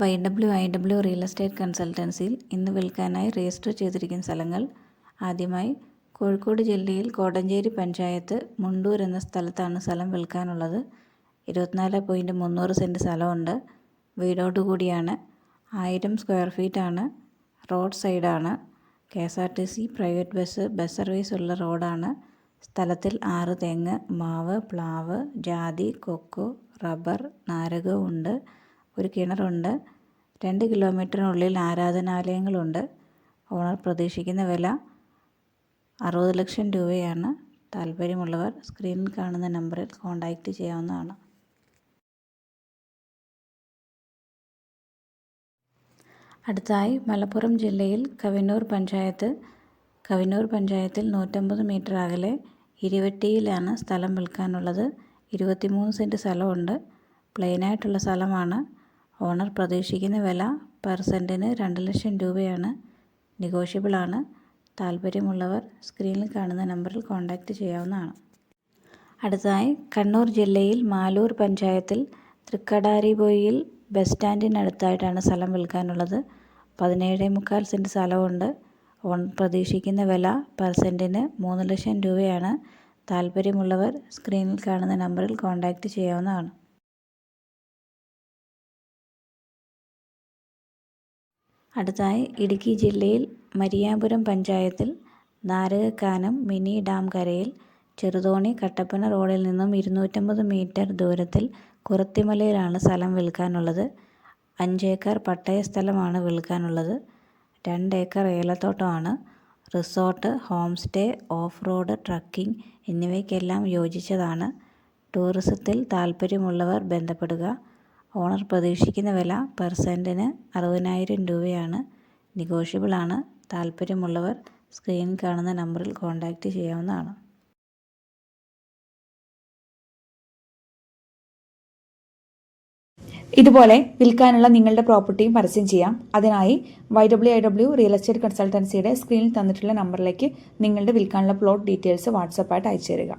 Y W I W real estate കൺസൾട്ടൻസിയിൽ ഇന്ന് വിൽക്കാനായി register ചെയ്തിരിക്കുന്ന സ്ഥലങ്ങൾ ആദ്യമായി കോഴിക്കോട് ജില്ലയിൽ കോടഞ്ചേരി പഞ്ചായത്ത് മുണ്ടൂർ എന്ന സ്ഥലത്താണ് സ്ഥലം വിൽക്കാനുള്ളത്. ഇരുപത്തിനാല് പോയിന്റ് മുന്നൂറ് സെന്റ് സ്ഥലമുണ്ട്. വീടോട് കൂടിയാണ് ആയിരം സ്ക്വയർ ഫീറ്റാണ്. റോഡ് സൈഡാണ്. K S R T C private bus bus service ഉള്ള റോഡാണ്. സ്ഥലത്തിൽ ആറ് തെങ്ങ് മാവ് പ്ലാവ് ജാതി കൊക്കോ റബ്ബർ നാരകവും ഉണ്ട്. ഒരു കിണറുണ്ട്. രണ്ട് കിലോമീറ്ററിനുള്ളിൽ ആരാധനാലയങ്ങളുണ്ട്. ഓണർ പ്രതീക്ഷിക്കുന്ന വില അറുപത് ലക്ഷം രൂപയാണ്. താല്പര്യമുള്ളവർ സ്ക്രീനിൽ കാണുന്ന നമ്പറിൽ കോൺടാക്റ്റ് ചെയ്യാവുന്നതാണ്. അടുത്തായി മലപ്പുറം ജില്ലയിൽ കവിനൂർ പഞ്ചായത്ത്. കവിനൂർ പഞ്ചായത്തിൽ നൂറ്റമ്പത് മീറ്റർ അകലെ ഇരുവട്ടിയിലാണ് സ്ഥലം വിൽക്കാനുള്ളത്. ഇരുപത്തിമൂന്ന് സെന്റ് സ്ഥലമുണ്ട്. പ്ലെയിനായിട്ടുള്ള സ്ഥലമാണ്. ഓണർ പ്രതീക്ഷിക്കുന്ന വില പെർ സെന്റിന് രണ്ട് ലക്ഷം രൂപയാണ്. നെഗോഷ്യബിളാണ്. താല്പര്യമുള്ളവർ സ്ക്രീനിൽ കാണുന്ന നമ്പറിൽ കോൺടാക്റ്റ് ചെയ്യാവുന്നതാണ്. അടുത്തതായി കണ്ണൂർ ജില്ലയിൽ മാലൂർ പഞ്ചായത്തിൽ തൃക്കടാരിപൊയിൽ ബസ് സ്റ്റാൻഡിനടുത്തായിട്ടാണ് സ്ഥലം വിൽക്കാനുള്ളത്. പതിനേഴ് മുക്കാൽ സെന്റ് സ്ഥലമുണ്ട്. ഓൺ പ്രതീക്ഷിക്കുന്ന വില പെർ സെന്റിന് മൂന്ന് ലക്ഷം രൂപയാണ്. താല്പര്യമുള്ളവർ സ്ക്രീനിൽ കാണുന്ന നമ്പറിൽ കോൺടാക്റ്റ് ചെയ്യാവുന്നതാണ്. അടുത്തായി ഇടുക്കി ജില്ലയിൽ മരിയാപുരം പഞ്ചായത്തിൽ നാരകക്കാനം മിനി ഡാം കരയിൽ ചെറുതോണി കട്ടപ്പന റോഡിൽ നിന്നും ഇരുന്നൂറ്റമ്പത് മീറ്റർ ദൂരത്തിൽ കുറത്തിമലയിലാണ് സ്ഥലം വിൽക്കാനുള്ളത്. അഞ്ചേക്കർ പട്ടയ സ്ഥലമാണ് വിൽക്കാനുള്ളത്. രണ്ട് acre ഏലത്തോട്ടമാണ്. Resort home stay off road trekking എന്നിവയ്ക്കെല്ലാം യോജിച്ചതാണ്. ടൂറിസത്തിൽ താല്പര്യമുള്ളവർ ബന്ധപ്പെടുക. ഓണർ പ്രതീക്ഷിക്കുന്ന വില പെർ സെന്റിന് അറുപതിനായിരം രൂപയാണ്. നെഗോഷ്യബിളാണ് താല്പര്യമുള്ളവർ സ്ക്രീനിൽ കാണുന്ന നമ്പറിൽ കോൺടാക്റ്റ് ചെയ്യാവുന്നതാണ്. ഇതുപോലെ വിൽക്കാനുള്ള നിങ്ങളുടെ പ്രോപ്പർട്ടിയും പരസ്യം ചെയ്യാം. അതിനായി Y W I W real estate കൺസൾട്ടൻസിയുടെ സ്ക്രീനിൽ തന്നിട്ടുള്ള നമ്പറിലേക്ക് നിങ്ങളുടെ വിൽക്കാനുള്ള പ്ലോട്ട് ഡീറ്റെയിൽസ് വാട്സപ്പായിട്ട് അയച്ചു തരിക